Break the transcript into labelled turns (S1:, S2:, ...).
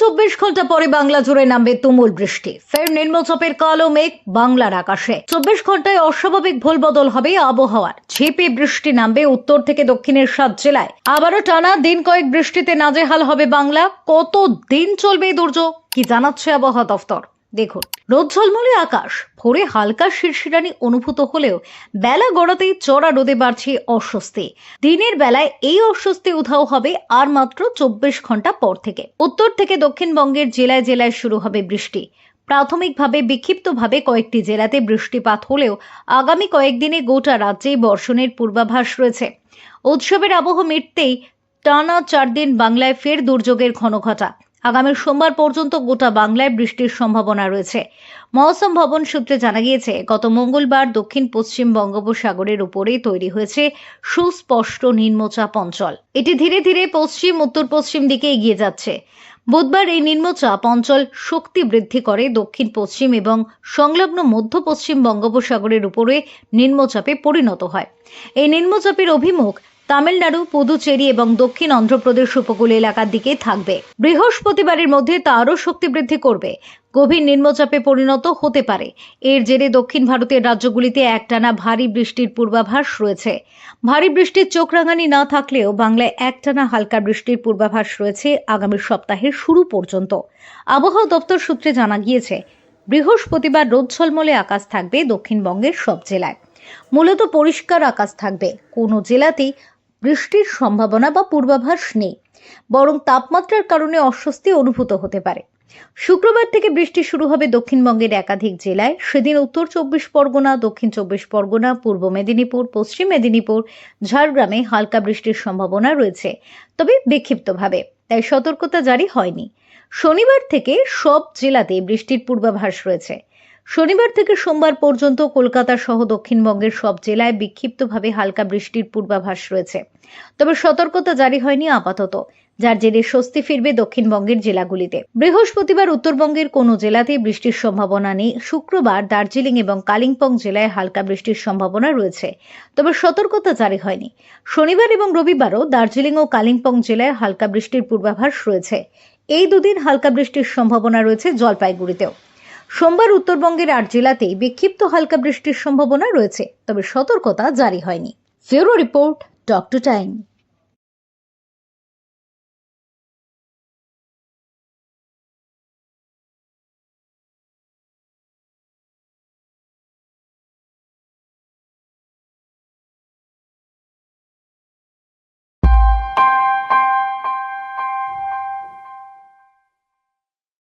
S1: চব্বিশ ঘণ্টা পরে বাংলা জুড়ে নামবে তুমুল বৃষ্টি। ফের নিম্নচাপের কালো মেঘ বাংলার আকাশে। চব্বিশ ঘন্টায় অস্বাভাবিক ভুল বদল হবে আবহাওয়ার। ঝেপে বৃষ্টি নামবে উত্তর থেকে দক্ষিণের সাত জেলায়। আবারও টানা দিন কয়েক বৃষ্টিতে নাজেহাল হবে বাংলা। কত দিন চলবে এই দুর্যোগ? কি জানাচ্ছে আবহাওয়া দফতর? দেখুন, রোদ ঝলমলে আকাশ, ভোরে হালকা শিরশিরানি অনুভূত হলেও বেলা গড়াতেই চড়া রোদে বাড়ছে অস্বস্তি। দিনের বেলায় এই অস্বস্তি উধাও হবে আর মাত্র চব্বিশ ঘণ্টা পর থেকে। উত্তর থেকে দক্ষিণবঙ্গের জেলায় জেলায় শুরু হবে বৃষ্টি। প্রাথমিকভাবে, বিক্ষিপ্তভাবে কয়েকটি জেলাতে বৃষ্টিপাত হলেও আগামী কয়েকদিনে গোটা রাজ্যেই বর্ষণের পূর্বাভাস রয়েছে। উৎসবের আবহ মিটতেই টানা চার দিন বাংলায় ফের দুর্যোগের ঘনঘটা। আগামী সোমবার পর্যন্ত গোটা বাংলায় বৃষ্টির সম্ভাবনা রয়েছে। মৌসুম ভবন সূত্রে জানা গিয়েছে, গত মঙ্গলবার দক্ষিণ পশ্চিম বঙ্গোপসাগরের উপরে তৈরি হয়েছে সুস্পষ্ট নিম্নচাপ অঞ্চল। এটি ধীরে ধীরে পশ্চিম, উত্তর পশ্চিম দিকে এগিয়ে যাচ্ছে। বুধবার এই নিম্নচাপ অঞ্চল শক্তি বৃদ্ধি করে দক্ষিণ পশ্চিম এবং সংলগ্ন মধ্য পশ্চিম বঙ্গোপসাগরের উপরে নিম্নচাপে পরিণত হয়। এই নিম্নচাপের অভিমুখ তামিলনাড়ু, পুদুচেরি এবং দক্ষিণ অন্ধ্রপ্রদেশ উপকূল এলাকার দিকে থাকবে। বৃহস্পতিবারের মধ্যে তা আরও শক্তি বৃদ্ধি করবে। গভীর নিম্নচাপে পরিণত হতে পারে। এর জেরে দক্ষিণ ভারতের রাজ্যগুলিতে একটানা ভারী বৃষ্টির পূর্বাভাস রয়েছে। ভারী বৃষ্টির চোখ রাঙানি না থাকলেও বাংলায় একটানা হালকা বৃষ্টির পূর্বাভাস রয়েছে আগামী সপ্তাহের শুরু পর্যন্ত। আবহাওয়া দপ্তর সূত্রে জানা গিয়েছে, বৃহস্পতিবার রোদ ঝলমলে আকাশ থাকবে দক্ষিণবঙ্গের সব জেলায়। মূলত পরিষ্কার আকাশ থাকবে। কোনো জেলাতেই বৃষ্টির সম্ভাবনা বা পূর্বাভাস নেই, বরং তাপমাত্রার কারণে অস্বস্তি অনুভূত হতে পারে। শুক্রবার থেকে বৃষ্টি শুরু হবে দক্ষিণবঙ্গের একাধিক জেলায়। সেদিন উত্তর চব্বিশ পরগনা, দক্ষিণ চব্বিশ পরগনা, পূর্ব মেদিনীপুর, পশ্চিম মেদিনীপুর, ঝাড়গ্রামে হালকা বৃষ্টির সম্ভাবনা রয়েছে, তবে বিক্ষিপ্তভাবে, তাই সতর্কতা জারি হয়নি। শনিবার থেকে সব জেলাতে বৃষ্টির পূর্বাভাস রয়েছে। শনিবার থেকে সোমবার পর্যন্ত কলকাতা সহ দক্ষিণবঙ্গের সব জেলায় বিক্ষিপ্তভাবে হালকা বৃষ্টির পূর্বাভাস রয়েছে। তবে সতর্কতা জারি হয়নি আপাতত, যার জেরে স্বস্তি ফিরবে দক্ষিণবঙ্গের জেলাগুলিতে। বৃহস্পতিবার উত্তরবঙ্গের কোনো জেলাতেই বৃষ্টির সম্ভাবনা নেই। শুক্রবার দার্জিলিং এবং কালিম্পং জেলায় হালকা বৃষ্টির সম্ভাবনা রয়েছে, তবে সতর্কতা জারি হয়নি। শনিবার এবং রবিবারও দার্জিলিং ও কালিম্পং জেলায় হালকা বৃষ্টির পূর্বাভাস রয়েছে। এই দুদিন হালকা বৃষ্টির সম্ভাবনা রয়েছে জলপাইগুড়িতেও। সোমবার উত্তরবঙ্গের আট জেলাতেই বিক্ষিপ্ত হালকা বৃষ্টির সম্ভাবনা রয়েছে, তবে সতর্কতা জারি হয়নি। ফেরো রিপোর্ট, ডক্টর টাইম।